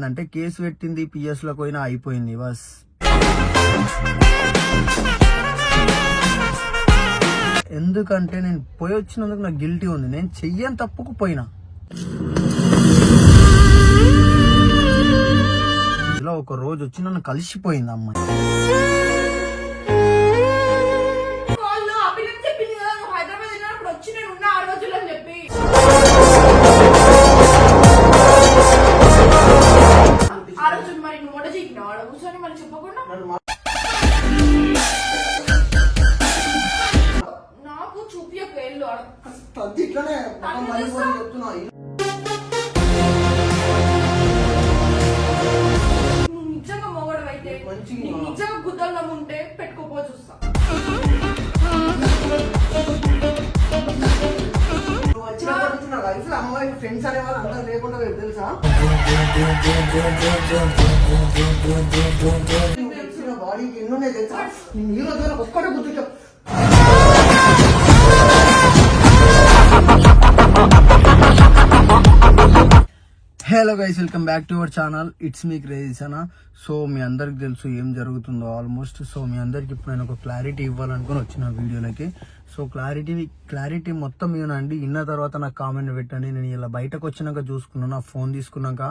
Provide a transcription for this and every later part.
అంటే కేసు పెట్టింది పిఎస్లో పోయినా అయిపోయింది బస్. ఎందుకంటే నేను పోయి వచ్చినందుకు నాకు గిల్టీ ఉంది. నేను చెయ్యని తప్పుకు పోయినా. ఇలా ఒక రోజు వచ్చి నన్ను కలిసిపోయింది అమ్మాయి. అమ్మాయి అందరూ లేకుండా తెలుసా? బాడీకి ఎన్ని తెలుసా? నేను ఈ రోజు ఒక్కడే గుర్తు hello guys welcome back to our channel. It's me క్రేజీసనా so మీ అందరికి తెలుసు ఏం జరుగుతుందో ఆల్మోస్ట్. సో మీ అందరికి ఇప్పుడు నేను ఒక క్లారిటీ ఇవ్వాలనుకుని వచ్చిన వీడియోలకి. సో క్లారిటీ క్లారిటీ మొత్తం ఇవ్వనండి. ఇన్న తర్వాత నాకు కామెంట్ పెట్టండి. నేను ఇలా బయటకు వచ్చినాక చూసుకున్నాను నా ఫోన్ తీసుకున్నాక.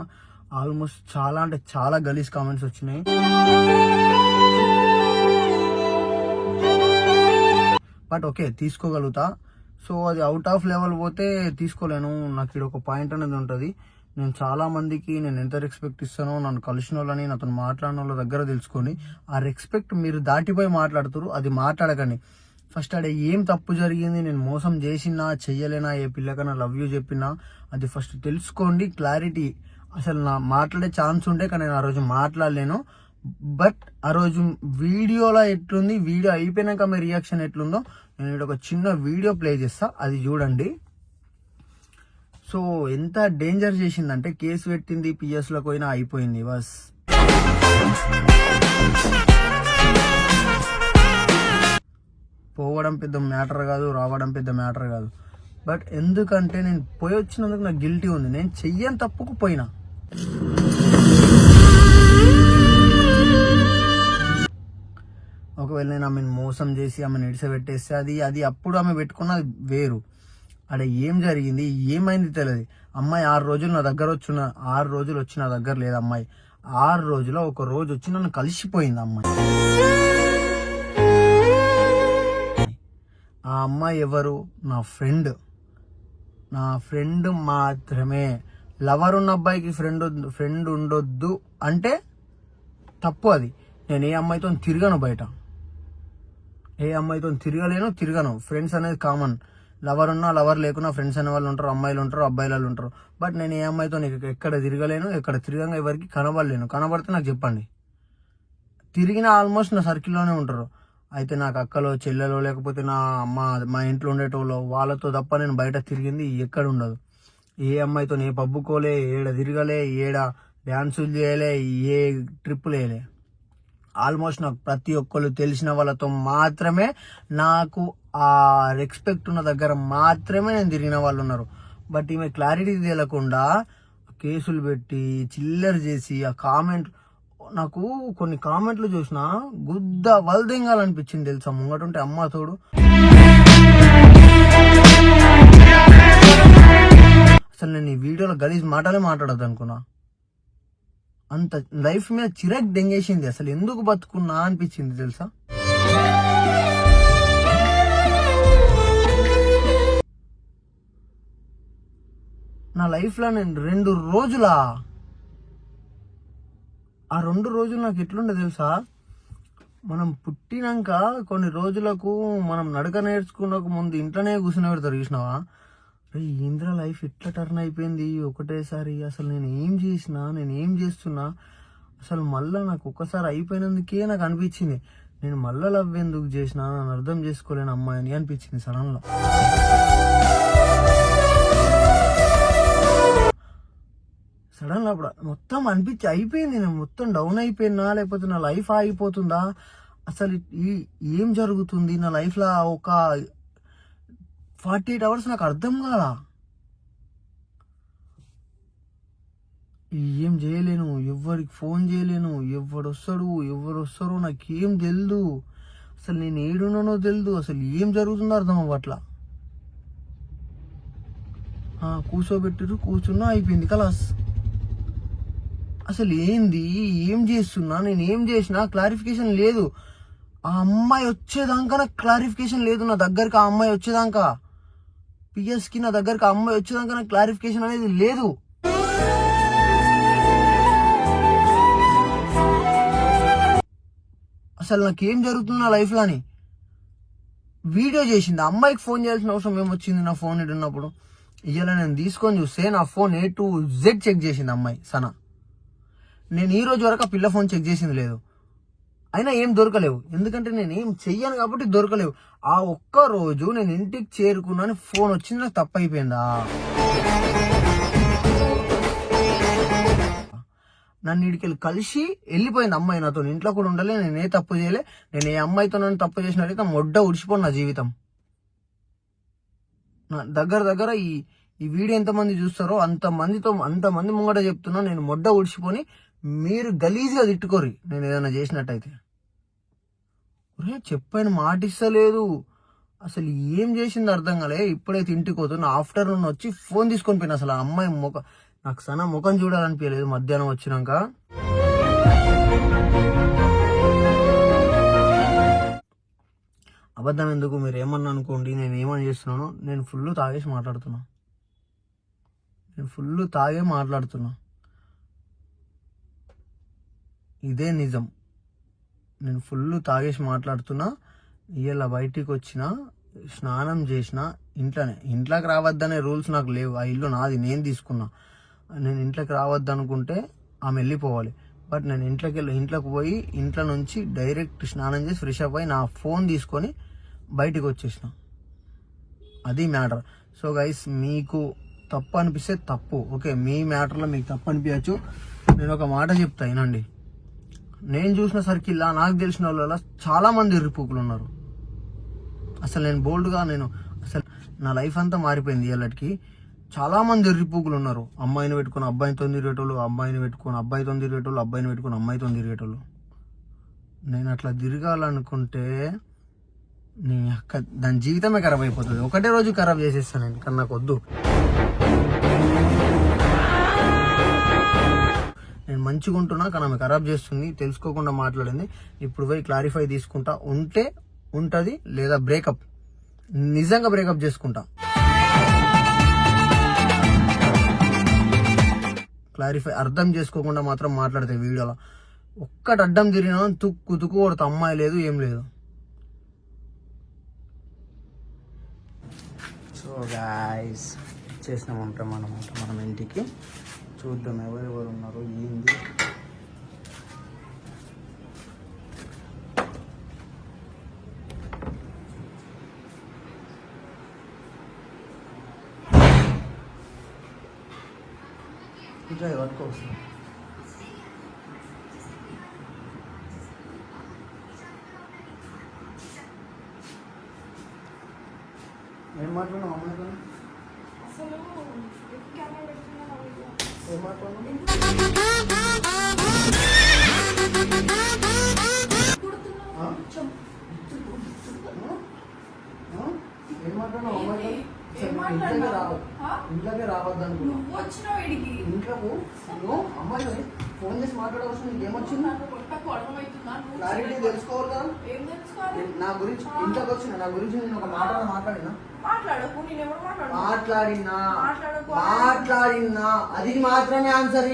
ఆల్మోస్ట్ చాలా అంటే చాలా గలీస్ కామెంట్స్ వచ్చినాయి. బట్ ఓకే తీసుకోగలుగుతా. సో అది అవుట్ ఆఫ్ లెవెల్ పోతే తీసుకోలేను. నాకు ఇక్కడ ఒక పాయింట్ అనేది ఉంటుంది. నేను చాలా మందికి నేను ఎంత రెస్పెక్ట్ ఇస్తానో నన్ను కలిసిన వాళ్ళని అతను మాట్లాడిన వాళ్ళ దగ్గర తెలుసుకొని ఆ రెస్పెక్ట్ మీరు దాటిపోయి మాట్లాడుతారు అది మాట్లాడకండి. ఫస్ట్ ఆడ ఏం తప్పు జరిగింది నేను మోసం చేసినా చెయ్యలేనా ఏ పిల్లకన్నా లవ్ యూ చెప్పినా అది ఫస్ట్ తెలుసుకోండి క్లారిటీ అసలు నా మాట్లాడే ఛాన్స్ ఉంటే కానీ నేను ఆ రోజు మాట్లాడలేను. బట్ ఆ రోజు వీడియోలో ఎట్లుంది వీడియో అయిపోయినాక మీ రియాక్షన్ ఎట్లుందో నేను ఒక చిన్న వీడియో ప్లే చేస్తా అది చూడండి. సో ఎంత డేంజర్ చేసిందంటే కేసు పెట్టింది పిఎస్ పోయినా అయిపోయింది బస్. పోవడం పెద్ద మ్యాటర్ కాదు రావడం పెద్ద మ్యాటర్ కాదు. బట్ ఎందుకంటే నేను పోయి వచ్చినందుకు నాకు గిల్టీ ఉంది. నేను చెయ్యని తప్పుకు పోయినా. ఒకవేళ నేను ఆమెను మోసం చేసి ఆమెను ఇడిసబెట్టేస్తే అది అది అప్పుడు ఆమె పెట్టుకున్నది వేరు. అక్కడ ఏం జరిగింది? ఏమైంది తెలియదు అమ్మాయి ఆరు రోజులు నా దగ్గర వచ్చిన ఆరు రోజులు వచ్చి నా దగ్గర లేదు అమ్మాయి. ఆరు రోజులో ఒక రోజు వచ్చి నన్ను కలిసిపోయింది అమ్మాయి. ఆ అమ్మాయి ఎవరు? నా ఫ్రెండ్. నా ఫ్రెండ్ మాత్రమే. లవర్ ఉన్న అబ్బాయికి ఫ్రెండ్ ఫ్రెండ్ ఉండొద్దు అంటే తప్పు అది. నేను ఏ అమ్మాయితో తిరగను బయట. ఏ అమ్మాయితో తిరగలేను తిరగను. ఫ్రెండ్స్ అనేది కామన్ లవర్ ఉన్నా లవర్ లేకున్నా ఫ్రెండ్స్ అనే వాళ్ళు ఉంటారు అమ్మాయిలు ఉంటారు అబ్బాయిలు ఉంటారు. బట్ నేను ఏ అమ్మాయితో నీకు ఎక్కడ తిరగలేను ఎక్కడ తిరగంగా ఎవరికి కనబడలేను. కనబడితే నాకు చెప్పండి. తిరిగిన ఆల్మోస్ట్ నా సర్కిల్లోనే ఉంటారు. అయితే నాకు అక్కలో చెల్లెలో లేకపోతే నా అమ్మ మా ఇంట్లో ఉండేటోళ్ళు వాళ్ళతో తప్ప నేను బయట తిరిగింది ఎక్కడ ఉండదు. ఏ అమ్మాయితో ఏ పబ్బుకోలే ఏడ తిరగలే ఏడ డ్యాన్సులు చేయలే ఏ ట్రిప్పులు వేయలే ఆల్మోస్ట్ నాకు ప్రతి ఒక్కరు తెలిసిన వాళ్ళతో మాత్రమే నాకు ఆ రెస్పెక్ట్ ఉన్న దగ్గర మాత్రమే నేను తిరిగిన వాళ్ళు ఉన్నారు. బట్ ఈమె క్లారిటీ తెలియకుండా కేసులు పెట్టి చిల్లర చేసి ఆ కామెంట్ నాకు కొన్ని కామెంట్లు చూసిన గుద్ద వల్దింగాలనిపించింది తెలుసా? ముంగటుంటే అమ్మ తోడు. అసలు నేను ఈ వీడియోలో గలీజ్ మాటలే మాట్లాడద్దు అనుకున్నా అంత లైఫ్ మీద చిరాక్ దెంగేసింది. అసలు ఎందుకు బతుకున్నా అనిపించింది తెలుసా? నా లైఫ్లో నేను రెండు రోజులా ఆ రెండు రోజులు నాకు ఎట్లుండే తెలుసా? మనం పుట్టినాక కొన్ని రోజులకు మనం నడక నేర్చుకున్నకు ముందు ఇంట్లోనే కూర్చుని పెడతారు చూసినావా? రే ఇంద్ర లైఫ్ ఎట్లా టర్న్ అయిపోయింది? ఒకటేసారి అసలు నేను ఏం చేసినా నేను ఏం చేస్తున్నా అసలు మళ్ళీ నాకు ఒక్కసారి అయిపోయినందుకే నాకు అనిపించింది. నేను మళ్ళీ లవ్ ఎందుకు చేసినా నన్ను అర్థం చేసుకోలేను అమ్మాయిని అనిపించింది సడన్లో సడన్ అప్పుడు మొత్తం అనిపించి అయిపోయింది. నేను మొత్తం డౌన్ అయిపోయినా లేకపోతే నా లైఫ్ ఆగిపోతుందా? అసలు ఈ ఏం జరుగుతుంది? నా లైఫ్లో ఒక ఫార్టీ ఎయిట్ అవర్స్ నాకు అర్థం కాలా? ఏం చేయలేను ఎవరికి ఫోన్ చేయలేను ఎవడు వస్తాడు ఎవరు వస్తారో నాకేం తెలియదు అసలు నేను ఏడున్నానో తెలియదు అసలు ఏం జరుగుతుందో అర్థం అవ్వట్లా. కూర్చోబెట్టిరు కూర్చున్నా అయిపోయింది. కలాస్. అసలు ఏంది? ఏం చేస్తున్నా? నేను ఏం చేసినా క్లారిఫికేషన్ లేదు. ఆ అమ్మాయి వచ్చేదాకా నాకు క్లారిఫికేషన్ లేదు నా దగ్గరికి ఆ అమ్మాయి వచ్చేదాకా. పిఎస్కి నా దగ్గరికి ఆ అమ్మాయి వచ్చేదాకా నాకు క్లారిఫికేషన్ అనేది లేదు. అసలు నాకేం జరుగుతుంది నా లైఫ్లో అని వీడియో చేసింది. అమ్మాయికి ఫోన్ చేయాల్సిన అవసరం ఏమొచ్చింది నా ఫోన్ ఉన్నప్పుడు ఇలా నేను తీసుకొని చూస్తే నా phone A to Z check చేసింది అమ్మాయి సనా. నేను ఈ రోజు వరకు ఆ పిల్ల ఫోన్ చెక్ చేసింది లేదు. అయినా ఏం దొరకలేవు. ఎందుకంటే నేను ఏం చెయ్యను కాబట్టి దొరకలేవు. ఆ ఒక్క రోజు నేను ఇంటికి చేరుకున్నాను ఫోన్ వచ్చింది నాకు అయిపోయిందా నన్ను ఇడికెళ్ళి కలిసి వెళ్ళిపోయింది అమ్మాయి నాతో ఇంట్లో కూడా ఉండలే నేను ఏ తప్పు చేయలే. నేను ఏ అమ్మాయితో నన్ను తప్పు చేసినట్టయితే మొడ్డ ఉడిచిపోను నా జీవితం. నా దగ్గర దగ్గర ఈ ఈ వీడియో ఎంతమంది చూస్తారో అంతమందితో అంతమంది అంత మంది ముంగట చెప్తున్నా నేను మొడ్డ ఉడిచిపోని మీరు గలీజ్గా తిట్టుకోరి నేను ఏదైనా చేసినట్టయితే. ఒరే చెప్పాను మాట ఇస్తలేదు అసలు ఏం చేసింది అర్థం కాలే. ఇప్పుడైతే ఇంటికి పోతున్నా. ఆఫ్టర్నూన్ వచ్చి ఫోన్ తీసుకొని పోయిన. అసలు ఆ అమ్మాయి ముఖ నాకు సన ముఖం చూడాలనిపించలేదు మధ్యాహ్నం వచ్చినాక. అబద్ధం ఎందుకు? మీరు ఏమన్నా అనుకోండి. నేను ఏమని చేస్తున్నాను. నేను ఫుల్ తాగేసి మాట్లాడుతున్నా. నేను ఫుల్ తాగే మాట్లాడుతున్నా. ఇదే నిజం. నేను ఫుల్ తాగేసి మాట్లాడుతున్నా ఇవాళ బయటికి వచ్చిన స్నానం చేసిన ఇంట్లోనే. ఇంట్లోకి రావద్దనే రూల్స్ నాకు లేవు. ఆ ఇల్లు నాది నేను తీసుకున్నా. నేను ఇంట్లోకి రావద్దు అనుకుంటే ఆమె వెళ్ళిపోవాలి. బట్ నేను ఇంట్లోకి వెళ్ళి ఇంట్లోకి పోయి ఇంట్లో నుంచి డైరెక్ట్ స్నానం చేసి ఫ్రెష్ అప్ అయి నా ఫోన్ తీసుకొని బయటికి వచ్చేసిన అది మ్యాటర్. సో గైస్ మీకు తప్పు అనిపిస్తే తప్పు. ఓకే మీ మ్యాటర్లో మీకు తప్పు అనిపించచ్చు నేను ఒక మాట చెప్తా వినండి. నేను చూసిన సర్కిల్లా నాకు తెలిసిన వాళ్ళ చాలా మంది ఇరుపుకులు ఉన్నారు. అసలు నేను బోల్డ్గా నేను అసలు నా లైఫ్ అంతా మారిపోయింది ఇళ్ళకి చాలా మంది ఉన్నారు. అమ్మాయిని పెట్టుకుని అబ్బాయితో తిరిగేటోళ్ళు అబ్బాయిని పెట్టుకుని అబ్బాయితో తిరిగేటోళ్ళు అబ్బాయిని పెట్టుకుని అమ్మాయితో తిరిగేటోళ్ళు నేను అట్లా తిరగాలనుకుంటే నీ అక్క దాని జీవితమే ఖరాబ్ అయిపోతుంది. ఒకటే రోజు ఖరాబ్ చేసేస్తాను నేను కానీ నాకు వద్దు. నేను మంచిగా ఉంటున్నా కానీ ఆమె ఖరాబ్ చేస్తుంది తెలుసుకోకుండా మాట్లాడింది. ఇప్పుడు పోయి క్లారిఫై తీసుకుంటా. ఉంటే ఉంటుంది లేదా బ్రేకప్ నిజంగా బ్రేకప్ చేసుకుంటా. క్లారిఫై అర్థం చేసుకోకుండా మాత్రం మాట్లాడతాయి వీడియోలో. ఒక్కటి అడ్డం తిరిగినా తుక్కు తుక్కు కొడతా అమ్మాయి లేదు ఏం లేదు. సో గాయస్ చేసినామంటాం మనం మనం ఇంటికి. చూద్దాం ఎవరెవరు ఉన్నారు ఏంది? ఇట్లా పట్టుకోవచ్చు ఏం మాట్లాడినావు అమ్మాయితో అసలు ఇంట్లోకి? రావద్దు ఆ? ఇంట్లోకి రావద్దు అనుకున్నా నువ్వు వచ్చినావు ఇడికి ఇంట్లో నువ్వు అమ్మాయిని ఫోన్ చేసి మాట్లాడవలసిన నీకు ఏమొచ్చింది నాకు అర్థమవుతుందా క్లారిటీ తెలుసుకోవాలి కదా. ఏం తెలుసుకోవాలి? నా గురించి ఇంట్లోకి వచ్చిన నా గురించి నేను ఒక మాట మాట్లాడినా? మాట్లాడకు నేను ఎవరు మాట్లాడు మాట్లాడినా? మాట్లాడకు. మాట్లాడినా? అది మాత్రమే ఆన్సర్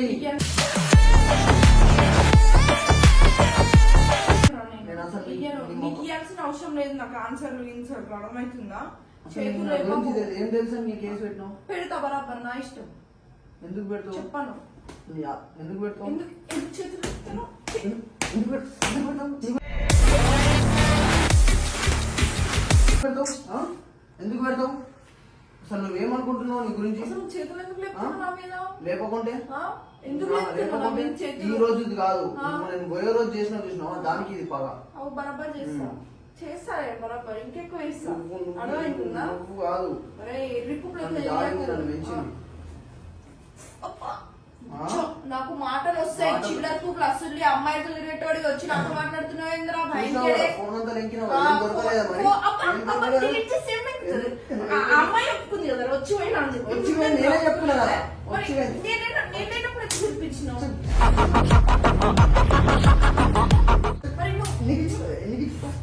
నేను అసలు నీకు ఇవ్వాల్సిన అవసరం లేదు నాకు ఆన్సర్ ఇన్సర్ అర్థమవుతుందా చేతులు ఏం తెలుసా నీ కేసు పెట్టినావు? పెడతా బరాబర్ నా ఇష్టం. ఎందుకు పెడతావు? చెప్పాను. ఎందుకు పెడతావు? ఎందుకు చేతులు ఎత్తుతున్నావు? ఎందుకు పెడతావు? అసలు నువ్వేమనుకుంటున్నావు నీ గురించి? లేపకుంటే? ఈ రోజు ఇది కాదు. నేను పోయే రోజు చేసిన చూసినావా? దానికి ఇది పగ బరాబర్ చేస్తా. చేస్తారే బరాబర్? ఇంకెక్కువ నువ్వు- అర్థమవుతుందా కాదు. నాకు మాటలు. వస్తాయి చిల్లరకు క్లాసులు అమ్మాయితో తిరిగేటోడికి వచ్చి నాకు మాట్లాడుతున్నావు ఏంద్రా? అమ్మాయి ఒప్పుకుంది కదా వచ్చి పోయినా చూపించినావు నీకు ఇచ్చిన-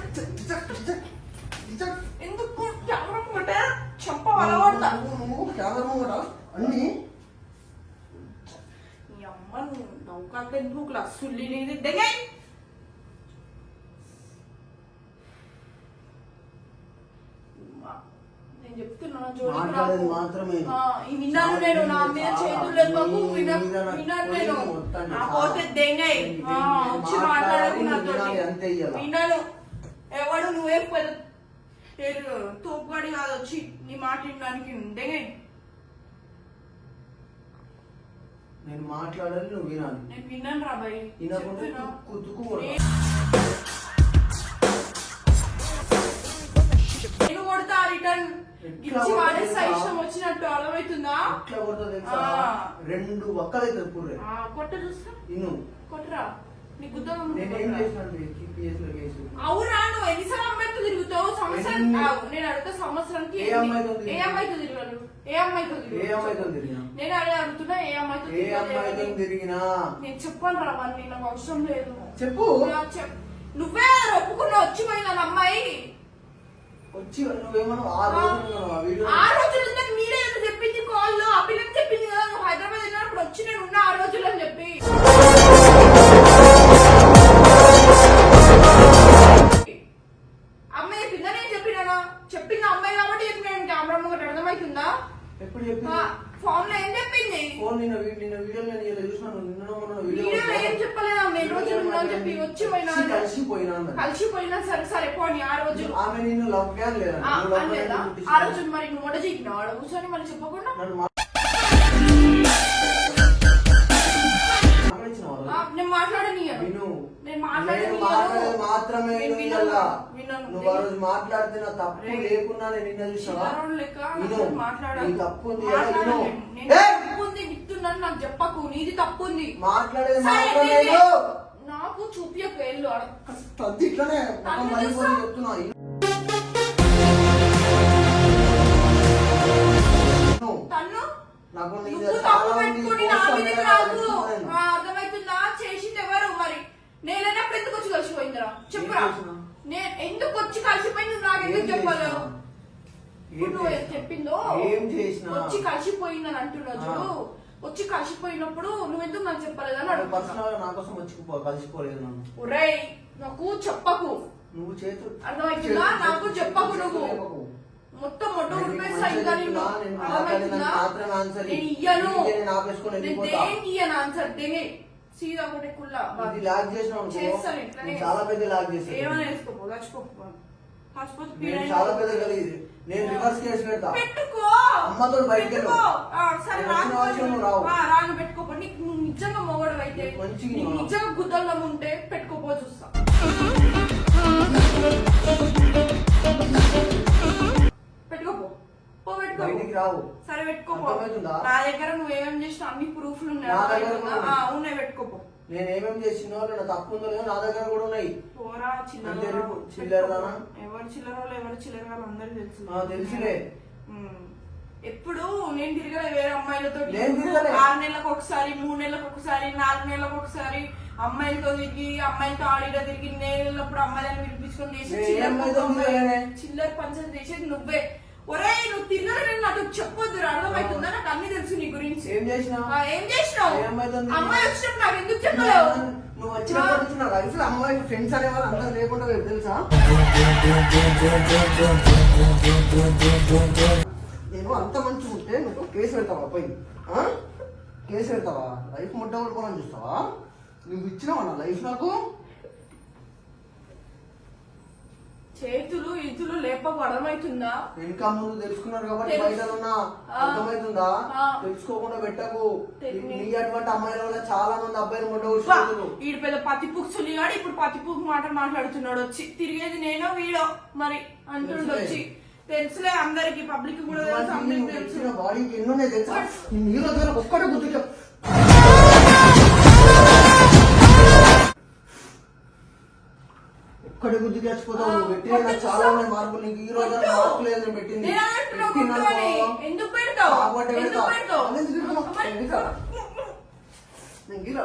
చిచ్చక్, చిచ్చక్, చిచ్చక్, చిచ్చక్. ఎందుకు కెమెరా ముంగట చెంప వలగొడతా నువ్వు- నువ్వు కెమెరా ముంగట అన్ని నీ అమ్మ నువ్వు నౌకాకి ఎందుకు క్లాసులు నీది దెంగై నేను చెప్తున్నా జోలికి మాట్లాడేది రాకు. మాత్రమే. ఆ, ఈ విన్నాను నేను నా మీద చాలా చేతులు లేకపోకు నీ విన్నా- మీద నాకు విన్నాను నేను కోరిక మొత్తాన్ని ఆ చాలా. పోతే దెంగై నేను ఆ, నేను వచ్చి మాట్లాడాలి, మాట్లాడకు నేను నాతోటి వినాలి, అంతే ఇయ్యాల. విన్నాను ఎవడు నువ్వే పెద్ద తోపుగాడి కాదు వచ్చి నీ మాట వినడానికి దెంగై నేను మాట్లాడాలి నువ్వు వినాలి. నేను విన్నాను రా భయ్ వినకుండా. నేను కొడతా రిటర్న్. ఇచ్చి? సైష్టం వచ్చినట్టు అర్థమవుతుందా? ఎట్లా. రెండు ఒక్కలైతే కొట్ట చూస్తా. ఇను. కొట్టరా. లో అవునా నువ్వు ఎన్నిసార్లు అమ్మాయితో తిరుగుతావు? సంవత్సరం నేను అడుగుతా సంవత్సరానికి ఏ అమ్మాయితో తిరగలు ఏ అమ్మాయితో అమ్మాయితో తిరిగినా నేను అదే అడుగుతున్నా ఏ అమ్మాయితో ఏ అమ్మాయితో. తిరిగినా? నేను చెప్పాను రా మరి నాకు అవసరం లేదు. చెప్పు. నువ్వే ఒప్పుకున్నా వచ్చి పోయిన అమ్మాయి. వచ్చి నువ్వేమన్నా ఆ రోజు ఆ ఆ రోజులు ఉందని మీరే చెప్పింది కాల్లో ఆ పిల్లకి చెప్పింది కదా నువ్వు హైదరాబాద్ వెళ్ళినప్పుడు వచ్చి నేను ఉన్నా ఆ రోజులు అని చెప్పి. ఫోన్లో ఏం చెప్పింది? ఫోన్ నిన్న నిన్న వీడియో నేను ఇలా చూసినాను నిన్న మొన్న వీడియో వీడియోలో ఏం చెప్పలేదు? ఆమె ఎన్ని రోజులు ఉన్నా అని చెప్పి వచ్చి పోయినా కలిసి- కలిసిపోయినా అన్నది. కలిసిపోయినా సరే సరే పోనీ ఆ రోజులు ఆమె నిన్ను లవ్ గ్యాన్ లేదా? ఆ, నువ్వు love అనలేదా? gang ఆ. రోజు మరి నువ్వు మొడ చీకినావు ఆడ కూర్చొని మళ్ళీ చెప్పకుండా? నన్ను మా- మాట్లాడించినావా ఆ రోజు? ఆ, నేను మాట్లాడనీయను. విను. నేను మాట్లాడనీయను. నేను మాట్లాడేది మాత్రమే నేను నువ్వు ఆ రోజు మాట్లాడితే నా తప్పు. లేకున్నా నేను నిన్న చూసావా. నీ తప్పు ఉంది కదా, విను మాట్లాడలేను. నేను ఏయ్! తప్పు ఉంది చెప్తున్నాను నాకు చెప్పకు నీది తప్పు ఉంది మాట్లాడేది నాకు చూపియకు వెళ్ళు. తద్ది ఇట్లనే? చెప్తున్నా. తన్ను నాకు చాలా అర్థమవుతుందా చేసింది ఎవరు మరి నేనైనప్పుడు ఎందుకు వచ్చి కలిసిపోయిందిరా చెప్పురా? నేను ఎందుకు వచ్చి కలిసిపోయింది నువ్వు నాకు ఎందుకు చెప్పలేవు? ఇప్పుడు నువ్వు చెప్పిందో? ఏం చేసినా? వచ్చి కలిసిపోయిందని అంటున్నావు చూడు. వచ్చి కలిసిపోయినప్పుడు నువ్వు ఎందుకు నాకు చెప్పలేదని వాడు అడుగుతున్నా పర్సనల్ నా కోసం వచ్చి కలిసిపోలేదు నన్ను. ఒరేయ్ నాకు చెప్పకు. నువ్వు చేతు అర్థమవుతుందా? నాకు చెప్పకు నువ్వు. మొత్తం మొట్ట ఉడిపేస్తా ఇంకా నేను అర్థమవుతుందా నేను ఆపేసుకొని? ఇయ్యను? ఆన్సర్ దేని సీదా ఒకటి కుల్లా ఇది లాగ్ చేస్తాను ఇట్లనే చాలా పెద్ద లాగ్ చేస్తాను ఏమైనా వేసుకోపో? చాలా. పెద్ద నేను రివర్స్ కేసు పెడతా. పెట్టుకో. అమ్మతో బయటికి వెళ్ళు. సరే రాను రాను పెట్టుకోపో. నీకు నిజంగా మొగడు అయితే నీకు? నిజంగా గుద్దల్లం ఉంటే పెట్టుకోపో చూస్తా. బయటికి రావు. సరే పెట్టుకోపో? నా దగ్గర నువ్వేమేం చేసినా అన్ని ప్రూఫ్లు ఉన్నాయి. నా దగ్గర అర్థమవుతుందా? కూడా ఆ, ఉన్నాయి పెట్టుకోపో చేసినో నా తప్పు ఉందో లేదో నా దగ్గర కూడా ఉన్నాయి. పోరా చిల్లర చిల్లరదానా? ఎవరు చిల్లర వాళ్ళు ఎవరు చిల్లర వాళ్ళు అందరూ తెలుసు ఆ, తెలుసులే. ఉమ్. ఎప్పుడు నేను తిరగలే వేరే అమ్మాయిలతో. నేను తిరగలే. ఆరు నెలలకు ఒకసారి మూడు నెలలకు ఒకసారి నాలుగు నెలలకు ఒకసారి అమ్మాయిలతో తిరిగి అమ్మాయిలతో ఆడిడ తిరిగి నేను వెళ్ళినప్పుడు అమ్మాయిలను వినిపించుకొని చేసి నేను ఏ చిల్లర తిరగలేనే? పంచం చేసేది నువ్వే. ఒరేయ్ నువ్వు తిరగలని నాకు చెప్పొద్దు అర్థమవుతుందా? నాకు అన్ని తెలుసు నీ గురించి. ఏం చేసినావు? ఏ తిరిగి- అమ్మాయి వచ్చినప్పుడు నాకు ఎందుకు చెప్పలేవు? నువ్వు వచ్చినప్పటి నుంచి నా లైఫ్లో అమ్మాయి ఫ్రెండ్స్ అనే వాళ్ళు అందరూ లేకుండా తెలుసా? నేను అంత మంచిగా ఉంటే నువ్వు కేసు పెడతావా? ఆ? కేసు పెడతావా? లైఫ్ ముడ్డ పడుకోవాలని చూస్తావా? నువ్వు ఇచ్చినావా నా లైఫ్ నాకు? చేతులు ఇతులు లేపకు అర్థమవుతుందా ఇంకా ముందు తెలుసుకున్నారు కాబట్టి. బయట ఉన్నా. అర్థమవుతుందా. తెలుసుకోకుండా పెట్టకు. నీ అటువంటి అమ్మాయిల వల్ల చాలా మంది అబ్బాయిలు కూర్చున్నారు ఈడు పెద్ద పతిపుక్ సులిగాడు ఇప్పుడు పతిపుక్ మాట మాట్లాడుతున్నాడు. వచ్చి తిరిగేది నేనో వీడో మరి అంటుండు తెలుసులే. వచ్చి తెలుసులే అందరికి పబ్లిక్ కూడా తెలుసు అందరికి తెలుసు. బాడీకి తెలుసా? నీ దగ్గర ఒక్కటే గుర్తు ఒక్కడే గుద్దు తెచ్చిపోతావు పెట్టిన చాలా మంది మార్పులు నీకు. ఈ రోజు మార్పు లేదు పెట్టింది? ఎందుకు పెడతావు? నీకు ఇలా